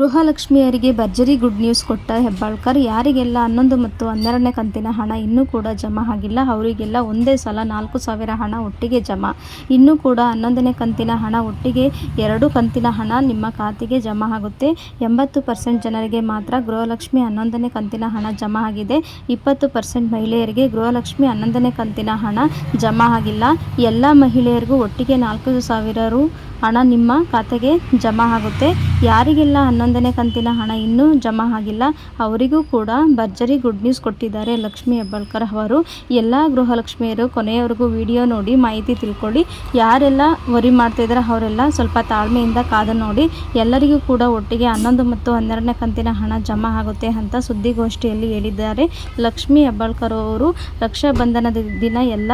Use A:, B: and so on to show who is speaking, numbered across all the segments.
A: ಗೃಹಲಕ್ಷ್ಮಿಯರಿಗೆ ಭರ್ಜರಿ good news ಕೊಟ್ಟ ಹೆಬ್ಬಾಳ್ಕರ್, ಯಾರಿಗೆಲ್ಲ ಹನ್ನೊಂದು ಮತ್ತು ಹನ್ನೆರಡನೇ ಕಂತಿನ ಹಣ ಇನ್ನೂ ಕೂಡ ಜಮಾ ಆಗಿಲ್ಲ, ಅವರಿಗೆಲ್ಲ ಒಂದೇ ಸಲ ನಾಲ್ಕು ಸಾವಿರ ಹಣ ಒಟ್ಟಿಗೆ ಜಮಾ. ಇನ್ನೂ ಕೂಡ ಹನ್ನೊಂದನೇ ಕಂತಿನ ಹಣ ಒಟ್ಟಿಗೆ ಎರಡು ಕಂತಿನ ಹಣ ನಿಮ್ಮ ಖಾತೆಗೆ ಜಮಾ ಆಗುತ್ತೆ. ಎಂಬತ್ತು ಪರ್ಸೆಂಟ್ ಜನರಿಗೆ ಮಾತ್ರ ಗೃಹಲಕ್ಷ್ಮಿ ಹನ್ನೊಂದನೇ ಕಂತಿನ ಹಣ ಜಮಾ ಆಗಿದೆ. ಇಪ್ಪತ್ತು ಪರ್ಸೆಂಟ್ ಮಹಿಳೆಯರಿಗೆ ಗೃಹಲಕ್ಷ್ಮಿ ಹನ್ನೊಂದನೇ ಕಂತಿನ ಹಣ ಜಮಾ ಆಗಿಲ್ಲ. ಎಲ್ಲ ಮಹಿಳೆಯರಿಗೂ ಒಟ್ಟಿಗೆ ನಾಲ್ಕು ಸಾವಿರ ರು ಹಣ ನಿಮ್ಮ ಖಾತೆಗೆ ಜಮಾ ಆಗುತ್ತೆ. ಯಾರಿಗೆಲ್ಲ ಹನ್ನೊಂದನೇ ಕಂತಿನ ಹಣ ಇನ್ನೂ ಜಮಾ ಆಗಿಲ್ಲ, ಅವರಿಗೂ ಕೂಡ ಭರ್ಜರಿ ಗುಡ್ ನ್ಯೂಸ್ ಕೊಟ್ಟಿದ್ದಾರೆ ಲಕ್ಷ್ಮಿ ಹೆಬ್ಬಾಳ್ಕರ್ ಅವರು. ಎಲ್ಲ ಗೃಹಲಕ್ಷ್ಮಿಯರು ಕೊನೆಯವರೆಗೂ ವಿಡಿಯೋ ನೋಡಿ ಮಾಹಿತಿ ತಿಳ್ಕೊಳ್ಳಿ. ಯಾರೆಲ್ಲ ವರಿ ಮಾಡ್ತಿದ್ದಾರೆ ಅವರೆಲ್ಲ ಸ್ವಲ್ಪ ತಾಳ್ಮೆಯಿಂದ ಕಾದು ನೋಡಿ. ಎಲ್ಲರಿಗೂ ಕೂಡ ಒಟ್ಟಿಗೆ ಹನ್ನೊಂದು ಮತ್ತು ಹನ್ನೆರಡನೇ ಕಂತಿನ ಹಣ ಜಮಾ ಆಗುತ್ತೆ ಅಂತ ಸುದ್ದಿಗೋಷ್ಠಿಯಲ್ಲಿ ಹೇಳಿದ್ದಾರೆ. ಲಕ್ಷ್ಮಿ ಹೆಬ್ಬಾಳ್ಕರ್ ಅವರು ರಕ್ಷಾಬಂಧನದ ದಿನ ಎಲ್ಲ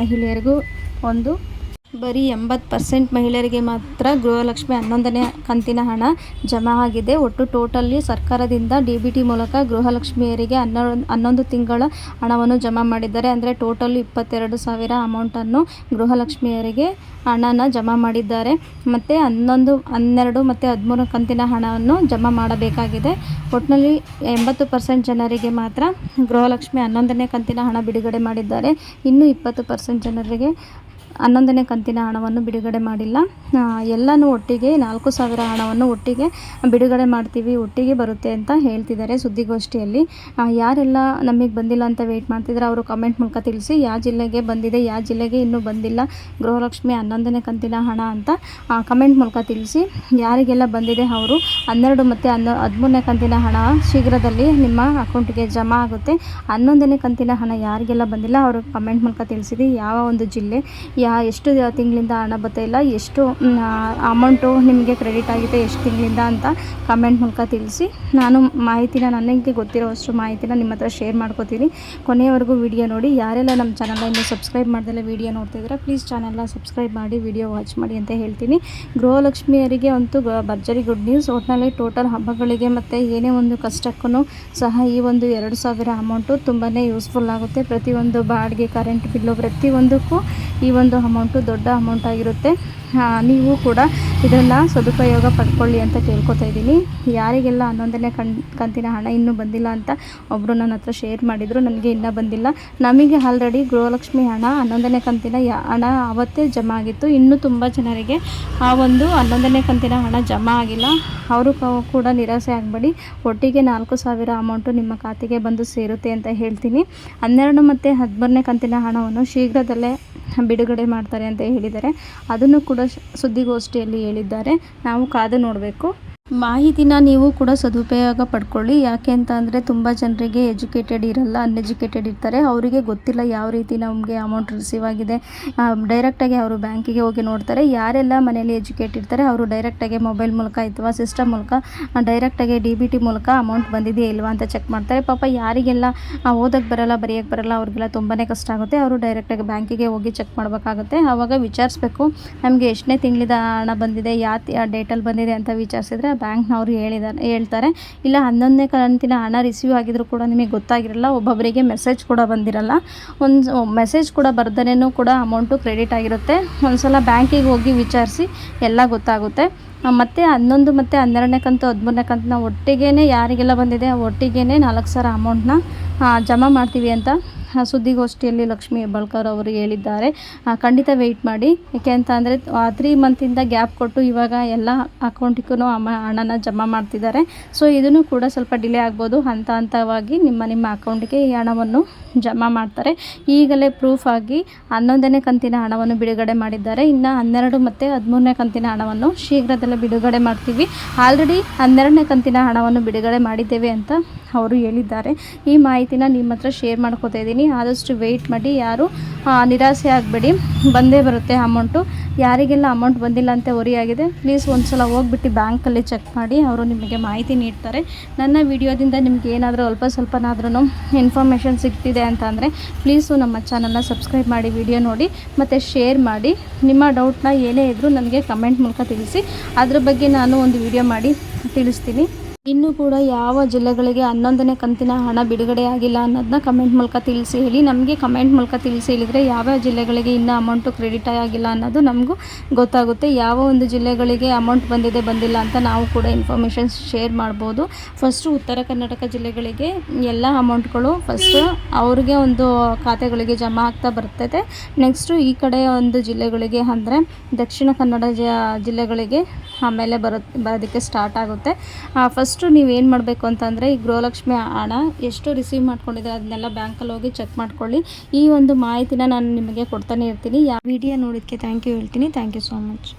A: ಮಹಿಳೆಯರಿಗೂ ಒಂದು ಬರೀ ಎಂಬತ್ತು ಪರ್ಸೆಂಟ್ ಮಹಿಳೆಯರಿಗೆ ಮಾತ್ರ ಗೃಹಲಕ್ಷ್ಮಿ ಹನ್ನೊಂದನೇ ಕಂತಿನ ಹಣ ಜಮಾ ಆಗಿದೆ. ಒಟ್ಟು ಟೋಟಲ್ಲಿ ಸರ್ಕಾರದಿಂದ ಡಿ ಬಿ ಟಿ ಮೂಲಕ ಗೃಹಲಕ್ಷ್ಮಿಯರಿಗೆ ಹನ್ನೊಂದು ಹನ್ನೊಂದು ತಿಂಗಳ ಹಣವನ್ನು ಜಮಾ ಮಾಡಿದ್ದಾರೆ. ಅಂದರೆ ಟೋಟಲ್ ಇಪ್ಪತ್ತೆರಡು ಸಾವಿರ ಅಮೌಂಟನ್ನು ಗೃಹಲಕ್ಷ್ಮಿಯರಿಗೆ ಹಣನ ಜಮಾ ಮಾಡಿದ್ದಾರೆ. ಮತ್ತು ಹನ್ನೊಂದು, ಹನ್ನೆರಡು ಮತ್ತು ಹದಿಮೂರು ಕಂತಿನ ಹಣವನ್ನು ಜಮಾ ಮಾಡಬೇಕಾಗಿದೆ. ಒಟ್ಟಿನಲ್ಲಿ ಎಂಬತ್ತು ಪರ್ಸೆಂಟ್ ಜನರಿಗೆ ಮಾತ್ರ ಗೃಹಲಕ್ಷ್ಮಿ ಹನ್ನೊಂದನೇ ಕಂತಿನ ಹಣ ಬಿಡುಗಡೆ ಮಾಡಿದ್ದಾರೆ. ಇನ್ನು ಇಪ್ಪತ್ತು ಪರ್ಸೆಂಟ್ ಜನರಿಗೆ ಹನ್ನೊಂದನೇ ಕಂತಿನ ಹಣವನ್ನು ಬಿಡುಗಡೆ ಮಾಡಿಲ್ಲ. ಎಲ್ಲನೂ ಒಟ್ಟಿಗೆ ನಾಲ್ಕು ಸಾವಿರ ಹಣವನ್ನು ಒಟ್ಟಿಗೆ ಬಿಡುಗಡೆ ಮಾಡ್ತೀವಿ, ಒಟ್ಟಿಗೆ ಬರುತ್ತೆ ಅಂತ ಹೇಳ್ತಿದ್ದಾರೆ ಸುದ್ದಿಗೋಷ್ಠಿಯಲ್ಲಿ. ಯಾರೆಲ್ಲ ನಮಗೆ ಬಂದಿಲ್ಲ ಅಂತ ವೆಯ್ಟ್ ಮಾಡ್ತಿದ್ರೆ ಅವರು ಕಮೆಂಟ್ ಮೂಲಕ ತಿಳಿಸಿ ಯಾವ ಜಿಲ್ಲೆಗೆ ಬಂದಿದೆ ಯಾವ ಜಿಲ್ಲೆಗೆ ಇನ್ನೂ ಬಂದಿಲ್ಲ, ಗೃಹಲಕ್ಷ್ಮಿ ಹನ್ನೊಂದನೇ ಕಂತಿನ ಹಣ ಅಂತ ಕಮೆಂಟ್ ಮೂಲಕ ತಿಳಿಸಿ, ಯಾರಿಗೆಲ್ಲ ಬಂದಿದೆ ಅವರು ಹನ್ನೆರಡು ಮತ್ತು ಹನ್ನೊ, ಹದಿಮೂರನೇ ಕಂತಿನ ಹಣ ಶೀಘ್ರದಲ್ಲಿ ನಿಮ್ಮ ಅಕೌಂಟಿಗೆ ಜಮಾ ಆಗುತ್ತೆ. ಹನ್ನೊಂದನೇ ಕಂತಿನ ಹಣ ಯಾರಿಗೆಲ್ಲ ಬಂದಿಲ್ಲ, ಅವರು ಕಮೆಂಟ್ ಮೂಲಕ ತಿಳಿಸಿದೆ, ಯಾವ ಒಂದು ಜಿಲ್ಲೆ, ಯಾ ಎಷ್ಟು ತಿಂಗಳಿಂದ ಹಣ ಬರ್ತಾ ಇಲ್ಲ, ಎಷ್ಟು ಅಮೌಂಟು ನಿಮಗೆ ಕ್ರೆಡಿಟ್ ಆಗಿದೆ, ಎಷ್ಟು ತಿಂಗಳಿಂದ ಅಂತ ಕಮೆಂಟ್ ಮೂಲಕ ತಿಳಿಸಿ. ನಾನು ಮಾಹಿತಿನ ನನಗೆ ಗೊತ್ತಿರೋವಷ್ಟು ಮಾಹಿತಿನ ನಿಮ್ಮ ಹತ್ರ ಶೇರ್ ಮಾಡ್ಕೋತೀನಿ. ಕೊನೆಯವರೆಗೂ ವಿಡಿಯೋ ನೋಡಿ. ಯಾರೆಲ್ಲ ನಮ್ಮ ಚಾನಲ್ನ ಇನ್ನೂ ಸಬ್ಸ್ಕ್ರೈಬ್ ಮಾಡ್ದಲ್ಲೇ ವಿಡಿಯೋ ನೋಡ್ತಿದ್ರೆ ಪ್ಲೀಸ್ ಚಾನಲ್ನ ಸಬ್ಸ್ಕ್ರೈಬ್ ಮಾಡಿ ವಿಡಿಯೋ ವಾಚ್ ಮಾಡಿ ಅಂತ ಹೇಳ್ತೀನಿ. ಗೃಹಲಕ್ಷ್ಮಿಯರಿಗೆ ಅಂತೂ ಭರ್ಜರಿ ಗುಡ್ ನ್ಯೂಸ್ ಒಟ್ಟಿನಲ್ಲಿ ಟೋಟಲ್ ಹಬ್ಬಗಳಿಗೆ ಮತ್ತು ಏನೇ ಒಂದು ಕಷ್ಟಕ್ಕೂ ಸಹ ಈ ಒಂದು ಎರಡು ಸಾವಿರ ಅಮೌಂಟು ತುಂಬಾ ಯೂಸ್ಫುಲ್ ಆಗುತ್ತೆ. ಪ್ರತಿಯೊಂದು ಬಾಡಿಗೆ ಕರೆಂಟ್ ಬಿಲ್ಲು ಪ್ರತಿಯೊಂದಕ್ಕೂ ಈ ಒಂದು ಅಮೌಂಟು ದೊಡ್ಡ ಅಮೌಂಟ್ ಆಗಿರುತ್ತೆ. ನೀವು ಕೂಡ ಇದನ್ನು ಸದುಪಯೋಗ ಪಡ್ಕೊಳ್ಳಿ ಅಂತ ಕೇಳ್ಕೊತಾ ಇದ್ದೀನಿ. ಯಾರಿಗೆಲ್ಲ ಹನ್ನೊಂದನೇ ಕಣ್, ಕಂತಿನ ಹಣ ಇನ್ನೂ ಬಂದಿಲ್ಲ ಅಂತ ಒಬ್ಬರು ನನ್ನ ಹತ್ರ ಶೇರ್ ಮಾಡಿದರು, ನನಗೆ ಇನ್ನೂ ಬಂದಿಲ್ಲ. ನಮಗೆ ಆಲ್ರೆಡಿ ಗೃಹಲಕ್ಷ್ಮಿ ಹಣ, ಹನ್ನೊಂದನೇ ಕಂತಿನ ಹಣ ಆವತ್ತೇ ಜಮಾ ಆಗಿತ್ತು. ಇನ್ನೂ ತುಂಬ ಜನರಿಗೆ ಆ ಒಂದು ಹನ್ನೊಂದನೇ ಕಂತಿನ ಹಣ ಜಮಾ ಆಗಿಲ್ಲ. ಅವರು ಕೂಡ ನಿರಾಸೆ ಆಗಬೇಡಿ. ಒಟ್ಟಿಗೆ ನಾಲ್ಕು ಸಾವಿರ ಅಮೌಂಟು ನಿಮ್ಮ ಖಾತೆಗೆ ಬಂದು ಸೇರುತ್ತೆ ಅಂತ ಹೇಳ್ತೀನಿ. ಹನ್ನೆರಡು ಮತ್ತು ಹದಿಮೂರನೇ ಕಂತಿನ ಹಣವನ್ನು ಶೀಘ್ರದಲ್ಲೇ ಬಿಡುಗಡೆ ಮಾಡ್ತಾರೆ ಅಂತ ಹೇಳಿದ್ದಾರೆ. ಅದನ್ನು ಕೂಡ ಸುದ್ದಿಗೋಷ್ಠಿಯಲ್ಲಿ ಹೇಳಿದ್ದಾರೆ. ನಾವು ಕಾದು ನೋಡಬೇಕು. ಮಾಹಿತಿನ ನೀವು ಕೂಡ ಸದುಪಯೋಗ ಪಡ್ಕೊಳ್ಳಿ. ಯಾಕೆ ಅಂತ ಅಂದರೆ ತುಂಬ ಜನರಿಗೆ ಎಜುಕೇಟೆಡ್ ಇರಲ್ಲ, ಅನ್ಎಜುಕೇಟೆಡ್ ಇರ್ತಾರೆ. ಅವರಿಗೆ ಗೊತ್ತಿಲ್ಲ ಯಾವ ರೀತಿ ನಮಗೆ ಅಮೌಂಟ್ ರಿಸೀವ್ ಆಗಿದೆ. ಡೈರೆಕ್ಟಾಗಿ ಅವರು ಬ್ಯಾಂಕಿಗೆ ಹೋಗಿ ನೋಡ್ತಾರೆ. ಯಾರೆಲ್ಲ ಮನೆಯಲ್ಲಿ ಎಜುಕೇಟ್ ಇರ್ತಾರೆ, ಅವರು ಡೈರೆಕ್ಟಾಗಿ ಮೊಬೈಲ್ ಮೂಲಕ ಅಥವಾ ಸಿಸ್ಟಮ್ ಮೂಲಕ ಡೈರೆಕ್ಟಾಗಿ ಡಿ ಬಿ ಟಿ ಮೂಲಕ ಅಮೌಂಟ್ ಬಂದಿದೆಯಾ ಇಲ್ವಾ ಅಂತ ಚೆಕ್ ಮಾಡ್ತಾರೆ. ಪಾಪ ಯಾರಿಗೆಲ್ಲ ಓದಕ್ಕೆ ಬರಲ್ಲ ಬರೆಯೋಕ್ಕೆ ಬರಲ್ಲ, ಅವ್ರಿಗೆಲ್ಲ ತುಂಬಾ ಕಷ್ಟ ಆಗುತ್ತೆ. ಅವರು ಡೈರೆಕ್ಟಾಗಿ ಬ್ಯಾಂಕಿಗೆ ಹೋಗಿ ಚೆಕ್ ಮಾಡಬೇಕಾಗುತ್ತೆ. ಆವಾಗ ವಿಚಾರಿಸ್ಬೇಕು, ನಮಗೆ ಎಷ್ಟನೇ ತಿಂಗಳಿದ ಹಣ ಬಂದಿದೆ ಯಾವ ಡೇಟಲ್ಲಿ ಬಂದಿದೆ ಅಂತ ವಿಚಾರಿಸಿದ್ರೆ ಬ್ಯಾಂಕ್ನವರು ಹೇಳಿದಾರೆ, ಹೇಳ್ತಾರೆ. ಇಲ್ಲ, ಹನ್ನೊಂದನೇ ಕಂತಿನ ಹಣ ರಿಸೀವ್ ಆಗಿದ್ರು ಕೂಡ ನಿಮಗೆ ಗೊತ್ತಾಗಿರಲ್ಲ ಒಬ್ಬೊಬ್ಬರಿಗೆ ಮೆಸೇಜ್ ಕೂಡ ಬಂದಿರಲ್ಲ. ಒಂದು ಮೆಸೇಜ್ ಕೂಡ ಬರ್ದನೇನೂ ಕೂಡ ಅಮೌಂಟು ಕ್ರೆಡಿಟ್ ಆಗಿರುತ್ತೆ. ಒಂದ್ಸಲ ಬ್ಯಾಂಕಿಗೆ ಹೋಗಿ ವಿಚಾರಿಸಿ ಎಲ್ಲ ಗೊತ್ತಾಗುತ್ತೆ. ಮತ್ತು ಹನ್ನೊಂದು ಮತ್ತು ಹನ್ನೆರಡನೇ ಕಂತು, ಹದಿಮೂರನೇ ಕಂತನ್ನ ಒಟ್ಟಿಗೆ ಯಾರಿಗೆಲ್ಲ ಬಂದಿದೆ ಒಟ್ಟಿಗೆ ನಾಲ್ಕು ಸಾವಿರ ಅಮೌಂಟನ್ನ ಜಮಾ ಮಾಡ್ತೀವಿ ಅಂತ ಸುದ್ದಿಗೋಷ್ಠಿಯಲ್ಲಿ ಲಕ್ಷ್ಮಿ ಹೆಬ್ಬಾಳ್ಕರ್ ಅವರು ಹೇಳಿದ್ದಾರೆ. ಖಂಡಿತ ವೆಯ್ಟ್ ಮಾಡಿ. ಯಾಕೆ ಅಂತ ಅಂದರೆ ತ್ರೀ ಮಂತಿಂದ ಗ್ಯಾಪ್ ಕೊಟ್ಟು ಇವಾಗ ಎಲ್ಲ ಅಕೌಂಟಿಗೂ ಅಮ ಹಣನ ಜಮಾ ಮಾಡ್ತಿದ್ದಾರೆ. ಸೊ ಇದನ್ನು ಕೂಡ ಸ್ವಲ್ಪ ಡಿಲೇ ಆಗ್ಬೋದು. ಹಂತ ಹಂತವಾಗಿ ನಿಮ್ಮ ನಿಮ್ಮ ಅಕೌಂಟಿಗೆ ಈ ಹಣವನ್ನು ಜಮಾ ಮಾಡ್ತಾರೆ. ಈಗಲೇ ಪ್ರೂಫ್ ಆಗಿ ಹನ್ನೊಂದನೇ ಕಂತಿನ ಹಣವನ್ನು ಬಿಡುಗಡೆ ಮಾಡಿದ್ದಾರೆ. ಇನ್ನು ಹನ್ನೆರಡು ಮತ್ತು ಹದಿಮೂರನೇ ಕಂತಿನ ಹಣವನ್ನು ಶೀಘ್ರದಲ್ಲೇ ಬಿಡುಗಡೆ ಮಾಡ್ತೀವಿ. ಆಲ್ರೆಡಿ ಹನ್ನೆರಡನೇ ಕಂತಿನ ಹಣವನ್ನು ಬಿಡುಗಡೆ ಮಾಡಿದ್ದೇವೆ ಅಂತ ಅವರು ಹೇಳಿದ್ದಾರೆ. ಈ ಮಾಹಿತಿನ ನಿಮ್ಮ ಹತ್ರ ಶೇರ್ ಮಾಡ್ಕೋತಾ ಇದ್ದೀನಿ. ಆದಷ್ಟು ವೆಯ್ಟ್ ಮಾಡಿ, ಯಾರು ನಿರಾಸೆ ಆಗಬೇಡಿ. ಬಂದೇ ಬರುತ್ತೆ ಅಮೌಂಟು ಯಾರಿಗೆಲ್ಲ ಅಮೌಂಟ್ ಬಂದಿಲ್ಲ ಅಂತ ಒರಿಯಾಗಿದೆ ಪ್ಲೀಸ್ ಒಂದು ಸಲ ಹೋಗ್ಬಿಟ್ಟು ಬ್ಯಾಂಕಲ್ಲಿ ಚೆಕ್ ಮಾಡಿ, ಅವರು ನಿಮಗೆ ಮಾಹಿತಿ ನೀಡ್ತಾರೆ. ನನ್ನ ವಿಡಿಯೋದಿಂದ ನಿಮ್ಗೆ ಏನಾದರೂ ಅಲ್ಪ ಸ್ವಲ್ಪನಾದ್ರೂ ಇನ್ಫಾರ್ಮೇಷನ್ ಸಿಗ್ತಿದೆ ಅಂತ ಅಂದರೆ ಪ್ಲೀಸು ನಮ್ಮ ಚಾನಲ್ನ ಸಬ್ಸ್ಕ್ರೈಬ್ ಮಾಡಿ ವಿಡಿಯೋ ನೋಡಿ, ಮತ್ತು ಶೇರ್ ಮಾಡಿ. ನಿಮ್ಮ ಡೌಟ್ನ ಏನೇ ಇದ್ದರೂ ನನಗೆ ಕಮೆಂಟ್ ಮೂಲಕ ತಿಳಿಸಿ. ಅದ್ರ ಬಗ್ಗೆ ನಾನು ಒಂದು ವಿಡಿಯೋ ಮಾಡಿ ತಿಳಿಸ್ತೀನಿ. ಇನ್ನು ಕೂಡ ಯಾವ ಜಿಲ್ಲೆಗಳಿಗೆ ಹನ್ನೊಂದನೇ ಕಂತಿನ ಹಣ ಬಿಡುಗಡೆ ಆಗಿಲ್ಲ ಅನ್ನೋದನ್ನ ಕಮೆಂಟ್ ಮೂಲಕ ತಿಳಿಸಿ ಹೇಳಿ. ನಮಗೆ ಕಮೆಂಟ್ ಮೂಲಕ ತಿಳಿಸಿ ಹೇಳಿದರೆ ಯಾವ್ಯಾವ ಜಿಲ್ಲೆಗಳಿಗೆ ಇನ್ನೂ ಅಮೌಂಟು ಕ್ರೆಡಿಟ್ ಆಗಿಲ್ಲ ಅನ್ನೋದು ನಮಗೂ ಗೊತ್ತಾಗುತ್ತೆ. ಯಾವ ಒಂದು ಜಿಲ್ಲೆಗಳಿಗೆ ಅಮೌಂಟ್ ಬಂದಿದೆ, ಬಂದಿಲ್ಲ ಅಂತ ನಾವು ಕೂಡ ಇನ್ಫಾರ್ಮೇಷನ್ ಶೇರ್ ಮಾಡ್ಬೋದು. ಫಸ್ಟು ಉತ್ತರ ಕರ್ನಾಟಕ ಜಿಲ್ಲೆಗಳಿಗೆ ಎಲ್ಲ ಅಮೌಂಟ್ಗಳು ಫಸ್ಟು ಅವ್ರಿಗೆ ಒಂದು ಖಾತೆಗಳಿಗೆ ಜಮಾ ಆಗ್ತಾ ಬರ್ತದೆ. ನೆಕ್ಸ್ಟು ಈ ಕಡೆ ಒಂದು ಜಿಲ್ಲೆಗಳಿಗೆ ಅಂದರೆ ದಕ್ಷಿಣ ಕನ್ನಡ ಜಿಲ್ಲೆಗಳಿಗೆ ಆಮೇಲೆ ಬರೋ ಬರೋದಕ್ಕೆ ಸ್ಟಾರ್ಟ್ ಆಗುತ್ತೆ. ಫಸ್ಟು ನೀವೇನು ಮಾಡಬೇಕು ಅಂತಂದರೆ ಈ ಗೃಹಲಕ್ಷ್ಮಿ ಹಣ ಎಷ್ಟು ರಿಸೀವ್ ಮಾಡ್ಕೊಂಡಿದ್ರೆ ಅದನ್ನೆಲ್ಲ ಬ್ಯಾಂಕಲ್ಲಿ ಹೋಗಿ ಚೆಕ್ ಮಾಡ್ಕೊಳ್ಳಿ. ಈ ಒಂದು ಮಾಹಿತಿನ ನಾನು ನಿಮಗೆ ಕೊಡ್ತಾನೆ ಇರ್ತೀನಿ. ಯಾವ ವಿಡಿಯೋ ನೋಡೋದಕ್ಕೆ ಥ್ಯಾಂಕ್ ಯು ಹೇಳ್ತೀನಿ. Thank you so much